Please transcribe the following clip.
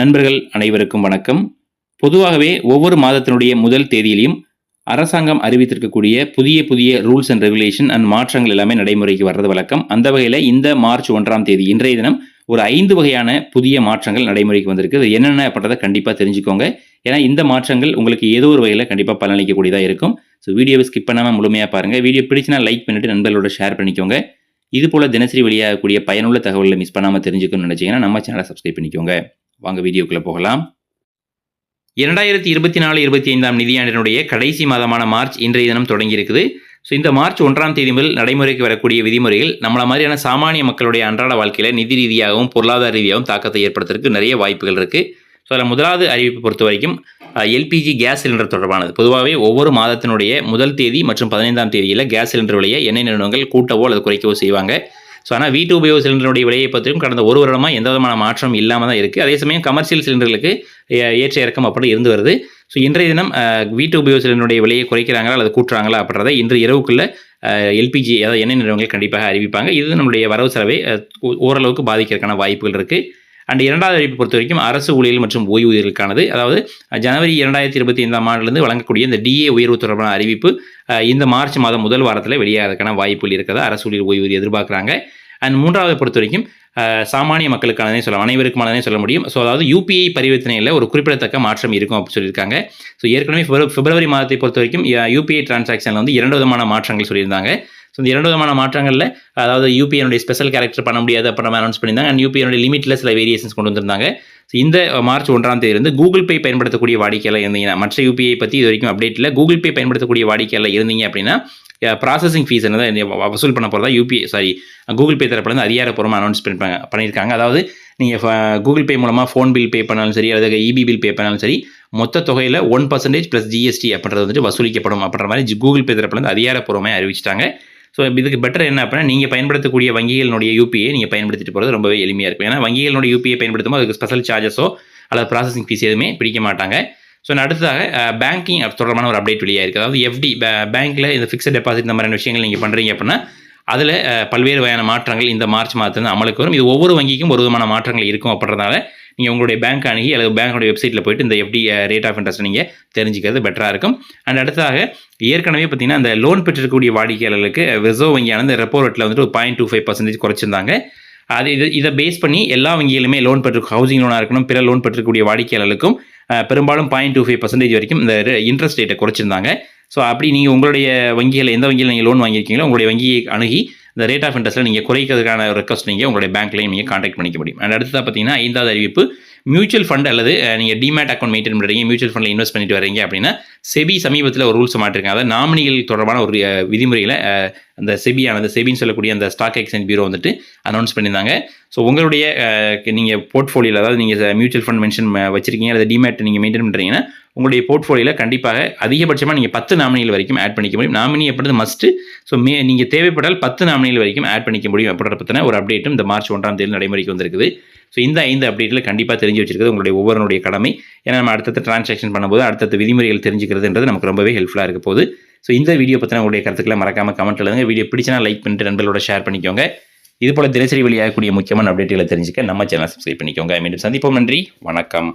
நண்பர்கள் அனைவருக்கும் வணக்கம். பொதுவாகவே ஒவ்வொரு மாதத்தினுடைய முதல் தேதியிலையும் அரசாங்கம் அறிவித்திருக்கக்கூடிய புதிய புதிய ரூல்ஸ் அண்ட் ரெகுலேஷன் அண்ட் மாற்றங்கள் எல்லாமே நடைமுறைக்கு வர்றது வழக்கம். அந்த வகையில் இந்த மார்ச் ஒன்றாம் தேதி இன்றைய தினம் ஒரு ஐந்து வகையான புதிய மாற்றங்கள் நடைமுறைக்கு வந்திருக்கு என்னென்ன அப்படின்றத கண்டிப்பாக தெரிஞ்சுக்கோங்க. ஏன்னா இந்த மாற்றங்கள் உங்களுக்கு ஏதோ ஒரு வகையில் கண்டிப்பாக பலனளிக்கக்கூடியதாக இருக்கும். ஸோ வீடியோவை ஸ்கிப் பண்ணாமல் முழுமையாக பாருங்கள் வீடியோ பிடிச்சினா லைக் பண்ணிவிட்டு நண்பர்களோட ஷேர் பண்ணிக்கோங்க. இது போல் தினசரி வெளியாகக்கூடிய பயனுள்ள தகவல்களை மிஸ் பண்ணாமல் தெரிஞ்சுக்கணும்னு நினச்சிங்கன்னா நம்ம சேனலை சப்ஸ்கிரைப் பண்ணிக்கோங்க. வாங்க வீடியோக்குள்ளே போகலாம். இரண்டாயிரத்தி இருபத்தி நாலு இருபத்தி ஐந்தாம் நிதியாண்டினுடைய கடைசி மாதமான மார்ச் இன்றைய தினம் தொடங்கியிருக்குது. ஸோ இந்த மார்ச் ஒன்றாம் தேதி முதல் நடைமுறைக்கு வரக்கூடிய விதிமுறைகள் நம்மள மாதிரியான சாமானிய மக்களுடைய அன்றாட வாழ்க்கையில் நிதி ரீதியாகவும் பொருளாதார ரீதியாகவும் தாக்கத்தை ஏற்படுத்துறதுக்கு நிறைய வாய்ப்புகள் இருக்குது ஸோ அதில் முதலாவது அறிவிப்பு பொறுத்த வரைக்கும் எல்பிஜி கேஸ் சிலிண்டர் தொடர்பானது. பொதுவாகவே ஒவ்வொரு மாதத்தினுடைய முதல் தேதி மற்றும் பதினைந்தாம் தேதியில் கேஸ் சிலிண்டர் விலையை எண்ணெய் நிறுவனங்கள் கூட்டவோ அல்லது குறைக்கவோ செய்வாங்க. ஸோ ஆனால் வீட்டு உபயோக சிலிண்டருடைய விலையை பற்றியும் கடந்த ஒரு வருடமாக எந்த விதமான மாற்றம் இல்லாமல் தான் இருக்குது அதே சமயம் கமர்ஷியல் சிலிண்டர்களுக்கு ஏற்ற இறக்கம் அப்படி இருந்து வருது. ஸோ இன்றைய தினம் வீட்டு உபயோக சிலிண்டருடைய விலையை குறைக்கிறாங்களா அல்லது கூட்டுறாங்களா அப்படின்றத இன்று இரவுக்குள்ள எல்பிஜி அதாவது எண்ணெய் நிறுவனங்கள் கண்டிப்பாக அறிவிப்பாங்க. இது நம்மளுடைய வரவு செலவை ஓரளவுக்கு பாதிக்கிறதுக்கான வாய்ப்புகள் இருக்குது அண்ட் இரண்டாவது அறிவிப்பு பொறுத்த வரைக்கும் அரசு ஊழியர்கள் மற்றும் ஓய்வூதியர்களுக்கானது. அதாவது ஜனவரி இரண்டாயிரத்தி இருபத்தி ஐந்தாம் ஆண்டிலிருந்து வழங்கக்கூடிய இந்த டிஏ உயர்வு தொடர்பான அறிவிப்பு இந்த மார்ச் மாதம் முதல் வாரத்தில் வெளியாகிறதுக்கான வாய்ப்புகள் இருக்கிறதா அரசு ஊழியர் ஓய்வூதியம் எதிர்பார்க்குறாங்க. அண்ட் மூன்றாவது பொறுத்த வரைக்கும் சாமானிய மக்களுக்கானதே சொல்லலாம் அனைவருக்குமானதே சொல்ல முடியும். ஸோ அதாவது யூபிஐ பரிவர்த்தனையில் ஒரு குறிப்பிடத்தக்க மாற்றம் இருக்கும் அப்படின்னு சொல்லியிருக்காங்க. ஸோ ஏற்கனவே பிப்ரவரி மாதத்தை பொறுத்த வரைக்கும் யூபிஐ டிரான்சாக்ஷனில் வந்து இரண்டு விதமான மாற்றங்கள் சொல்லியிருந்தாங்க. ஸோ இந்த இரண்டு விதமான மாற்றங்களில் அதாவது யூபிஐனுடைய ஸ்பெஷல் கேரக்டர் பண்ண முடியாது அப்புறம் அனௌன்ஸ் பண்ணியிருந்தாங்க. அண்ட் யூபிஐனுடைய லிமிட்டில் சில வேரியேஷன்ஸ் கொண்டு வந்திருந்தாங்க. ஸோ இந்த மார்ச் ஒன்றாம் தேதியிலிருந்து கூகுள் பே பயன்படுத்தக்கூடிய வாடிக்கையில் இருந்தீங்கன்னா மற்ற யூபிஐ பற்றி இது வரைக்கும் அப்டேட் இல்லை. கூகுள் பே பயன்படுத்தக்கூடிய வாடிக்கையில் இருந்தீங்க அப்படின்னா ப்ராசஸிங் ஃபீஸ் என்னது வசூல் பண்ண போகிறதா யூபிஐ சாரி கூகுள் பே தரப்புலேருந்து அதிகாரப்பூர்வமாக அனௌன்ஸ் பண்ணிருப்பாங்க பண்ணியிருக்காங்க. அதாவது நீங்கள் கூகுள் பே மூலமாக ஃபோன் பில் பே பண்ணாலும் சரி அல்லது இபி பில் பே பண்ணாலும் சரி மொத்த தொகையில் ஒன் பர்சன்டேஜ் ப்ளஸ் ஜிஎஸ்டி அப்படின்றது வந்துட்டு வசூலிக்கப்படும் அப்படின்ற மாதிரி கூகுள் பே தரப்புலேருந்து அதிகாரப்பூர்வமாக அறிவிச்சிட்டாங்க. ஸோ இதுக்கு பெட்டர் என்ன அப்படின்னா நீங்கள் பயன்படுத்தக்கூடிய வங்கிகளினுடைய யூபிஐ நீங்கள் பயன்படுத்திட்டு போகிறது ரொம்பவே எளிமையாக இருக்கும். ஏன்னா வங்கிகளினுடைய யூபிஐ பயன்படுத்தும் அதுக்கு ஸ்பெஷல் சார்ஜஸோ அல்லது ப்ராசஸிங் ஃபீஸ் எதுவுமே பிடிக்க மாட்டாங்க. ஸோ அடுத்ததாக பேங்கிங் தொடர்பான ஒரு அப்டேட் வெளியாக இருக்குது அதாவது எஃப்டி பேங்க்கில் இந்த ஃபிக்ஸட் டெபாசிட் இந்த மாதிரியான விஷயங்கள் நீங்கள் பண்ணுறீங்க அப்படின்னா அதில் பல்வேறு வகையான மாற்றங்கள் இந்த மார்ச் மாதத்துலேருந்து அமலுக்கு வரும். இது ஒவ்வொரு வங்கிக்கும் ஒரு விதமான மாற்றங்கள் இருக்கும் அப்படின்றதால நீங்கள் உங்களுடைய பேங்க் அணுகி அல்லது பேங்கோட வெப்சைட்டில் போயிட்டு இந்த எஃப்டி ரேட் ஆஃப் இன்ட்ரெஸ்ட் நீங்கள் தெரிஞ்சுக்கிறது பெட்டராக இருக்கும். அண்ட் அடுத்ததாக ஏற்கனவே பார்த்தீங்கன்னா அந்த லோன் பெற்றிருக்கக்கூடிய வாடிக்கையாளர்களுக்கு ரிசர்வ் வங்கியானது ரெப்போ ரேட்டில் வந்துட்டு ஒரு பாயிண்ட் டூ ஃபைவ் பர்சன்டேஜ் குறைச்சிருந்தாங்க. அது இது இதை பேஸ் பண்ணி எல்லா வங்கிகளுமே லோன் பெற்று ஹவுசிங் லோனாக இருக்கணும் பிற லோன் பெற்றிருக்கக்கூடிய வாடிக்கையாளர்களுக்கும் பெரும்பாலும் பாயிண்ட் டூ ஃபைவ் பர்சன்டேஜ் வரைக்கும் இந்த இன்ட்ரெஸ்ட் ரேட்டை குறைச்சிருந்தாங்க. ஸோ அப்படி நீங்கள் உங்களுடைய வங்கியில் எந்த வங்கியில் நீங்கள் லோன் வாங்கியிருக்கீங்களோ உங்களுடைய வங்கியை அணுகி இந்த ரேட் ஆஃப் இன்ட்ரெஸ்ட்டில் நீங்கள் குறைக்கிறதுக்கான ரெக்வஸ்ட் நீங்கள் உங்களுடைய பேங்க்லையும் நீங்கள் காண்டாக்ட் பண்ணிக்க முடியும். அண்ட் அடுத்ததாக பார்த்தீங்கன்னா ஐந்தாவது அறிவிப்பு மியூச்சுவல் ஃபண்ட் அல்லது நீங்கள் டிமேட் அக்கௌண்ட் மெயின்டைன் பண்ணுறீங்க மியூச்சுவல் ஃபண்டில் இன்வெஸ்ட் பண்ணிட்டு வரீங்க அப்படின்னா செபி சமீபத்தில் ஒரு ரூல்ஸ் மாட்டிருக்காங்க அதாவது நாமினிகள் தொடர்பான ஒரு விதிமுறையில் அந்த செபியானது செபின்னு சொல்லக்கூடிய அந்த ஸ்டாக் எக்ஸ்சேஞ்ச் பியூரோ வந்துட்டு அனௌன்ஸ் பண்ணியிருந்தாங்க. ஸோ உங்களுடைய நீங்கள் போர்ட்ஃபோலியோவில் அதாவது நீங்கள் மியூச்சுவல் ஃபண்ட் மென்ஷன் வச்சிருக்கீங்க அல்லது டிமேட் நீங்கள் மெயின்டைன் பண்ணுறீங்கன்னா உங்களுடைய போர்ட்ஃபோலியோவில் கண்டிப்பாக அதிகபட்சமாக நீங்கள் பத்து நாமினிகள் வரைக்கும் ஆட் பண்ணிக்க முடியும். நாமினி அப்படின்றது மஸ்ட்டு ஸோ மே நீங்கள் தேவைப்பட்டால் பத்து நாமினிகள் வரைக்கும் ஆட் பண்ணிக்க முடியும் அப்படின்ற பற்றின ஒரு அப்டேட்டும் இந்த மார்ச் ஒன்றாம் தேதி நடைமுறைக்கு வந்திருக்குது. ஸோ இந்த ஐந்து அப்டேட்டில் கண்டிப்பாக தெரிஞ்சு வச்சிருக்கிறது உங்களுடைய ஒவ்வொருடைய கடமை. ஏன்னா நம்ம அடுத்தடுத்த டிரான்சாக்ஷன் பண்ணும்போது அடுத்தடுத்த விதிமுறைகள் தெரிஞ்சுக்கிறதுன்றது நமக்கு ரொம்பவே ஹெல்ப்ஃபுல்லாக இருக்க போது ஸோ இந்த வீடியோ பற்றின உங்களுடைய கருத்துக்களை மறக்காமல் கமெண்ட் எழுதுங்க. வீடியோ பிடிச்சினா லைக் பண்ணிட்டு நண்பர்களோட ஷேர் பண்ணிக்கோங்க. இது போல தினசரி வெளியாகக்கூடிய முக்கியமான அப்டேட்டுகளை தெரிஞ்சுக்க நம்ம சேனல் சப்ஸ்கிரைப் பண்ணிக்கோங்க. மீண்டும் சந்திப்போம். நன்றி. வணக்கம்.